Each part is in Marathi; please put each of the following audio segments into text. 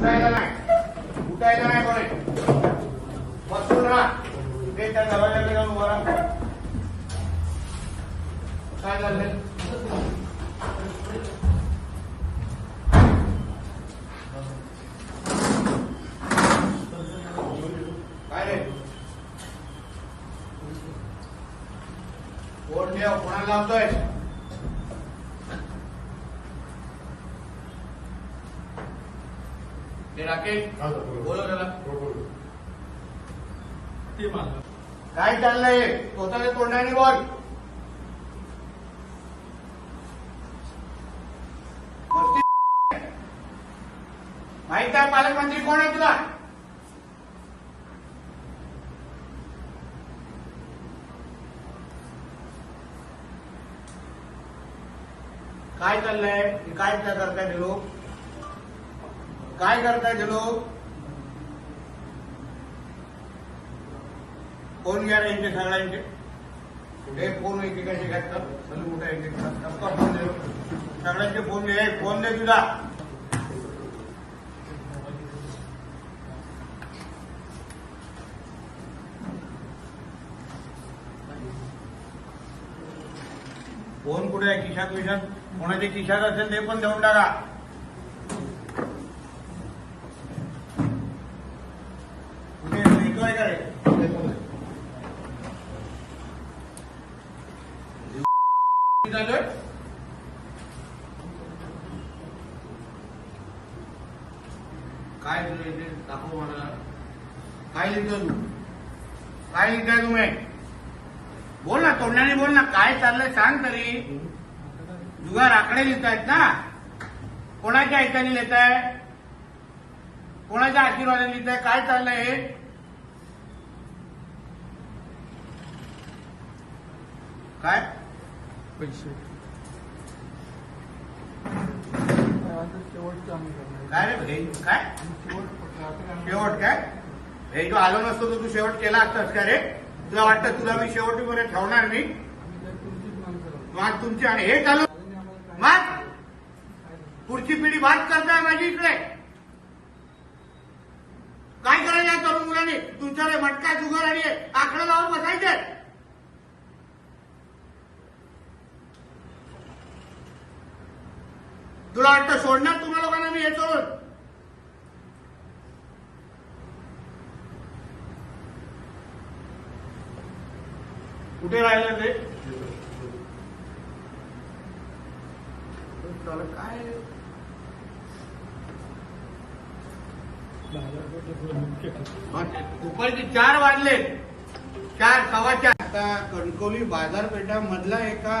उठायला नाही. उठायला नाही कोणी. बसून राहा. ते त्या दरवाजाकडे जाऊन उभा राहा. काय झालंय? काय रे? कोण देव कोणाला लावतोय? राकेश? त्याला. काय चाललंय? स्वतःच्या तोंडाने बोल. माहीत आहे पालकमंत्री कोण आहे तुला? काय चाललंय? हे काय त्या करताय ते लोक? काय करताय ते लोक? फोन घ्या यांचे सगळ्यांचे. हे फोन एकेकाचे घातलं सलू मोठा एकेका फोन दे सगळ्यांचे फोन दे फोन दे तुझा फोन कुठे आहे? खिशात विशात कोणाच्या खिशात असेल ते पण देऊन टाका कुठे नेतोय का रे? झालं? काय तुझं दाखव मला. काय लिहितो तू? काय लिहिताय तुम्ही? बोल ना तोंडाने बोल ना काय चाललंय सांग तरी. जुगार आकडे लिहितायत ना. कोणाच्या ऐकाने लिहिताय? कोणाच्या आशीर्वादाने लिहिताय? काय चाललंय हे? काय? पैसे. काय रे भाई? काय? शेवट काय? हे जो आलो नसतो तर तू शेवट केला असतास का रे? तुला वाटतं तुला मी शेवटीपर्यंत ठेवणार नाही? मग तुमची आणि हे चालू मग! पुढची पिढी बात करताय माझी इकडे. काय करायचं तरुण मुलांनी? तुमच्याकडे मटका जुगार आणि आकडे लावून बसायचे तुला वाटतं सोडणार तुम्हा लोकांना मी येतो कुठे राहिलं ते? काय? दुपारचे चार वाजले. चार सव्वा चार. आता कणकवली बाजारपेठामधला एका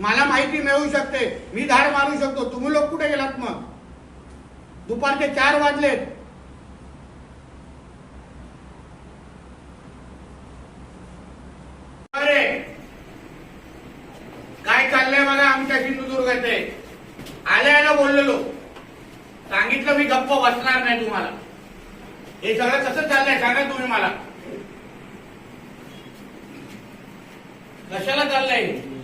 मला माहिती मिळू शकते. मी धाड मारू शकतो. तुम्ही लोक कुठे गेलात मग? दुपारचे चार वाजलेत. अरे काय चाललंय मला आमच्या सिंधुदुर्गाचे आल्या आल्या बोललेलो. सांगितलं मी गप्प बसणार नाही तुम्हाला. हे सगळं कसं चाललंय सांगा तुम्ही मला. कशाला चाललंय हे?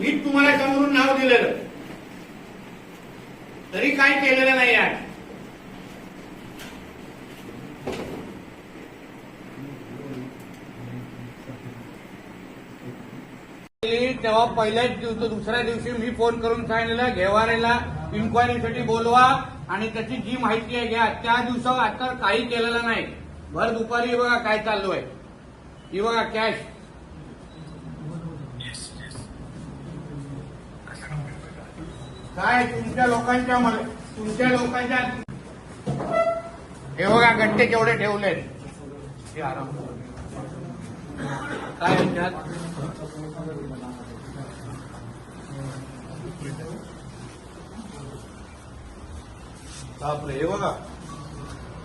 मी तुम्हाला समोरून नाव दिलेलं. तरी काही केलेलं नाही आहे. तेव्हा पहिल्याच दिवस दुसऱ्या दिवशी मी फोन करून सांगितलं घेवारेला इन्क्वायरीसाठी बोलवा आणि त्याची जी माहिती आहे घ्या. त्या दिवसावर आता काही केलेलं नाही. भर दुपारी बघा काय चालू आहे ही बघा कॅश काय तुमच्या लोकांच्या तुमच्या लोकांच्या हे बघा गट्टे केवढे ठेवलेत. आराम काय म्हणतात? आपलं हे बघा.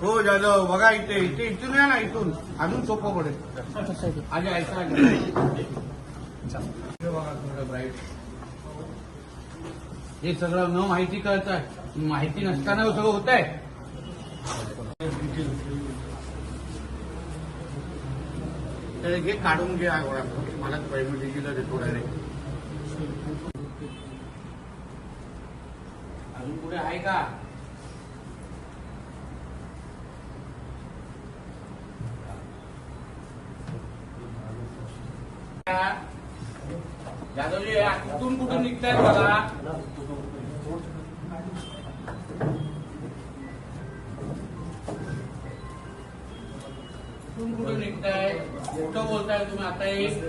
हो जाधव बघा इथे इथे इथून या ना इथून. अजून सोपं पडेल. आधी ऐसा. बघा थोडं ब्राईट हे सगळं न माहिती कळत आहे माहिती नसताना सगळं होत आहे तर हे काढून घ्या करून. मला पेमेंट दिलं ते थोड्या अजून पुढे आहे का? जाधवजी कुठून कुठून निघतायत मला कुठून निघताय? कुठं बोलताय तुम्ही? आता एक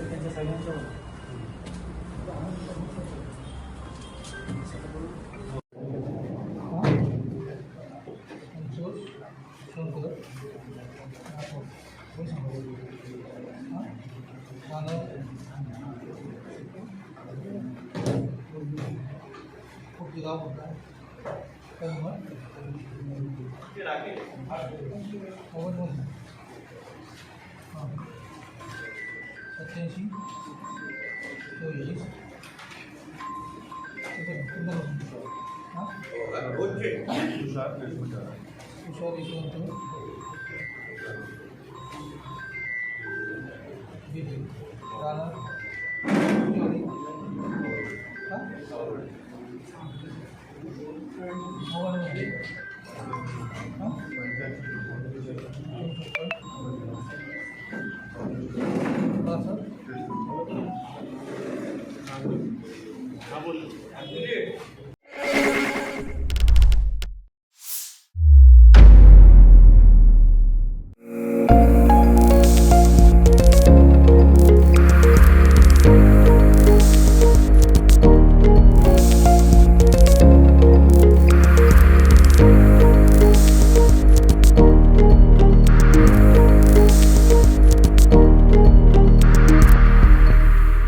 attention signe.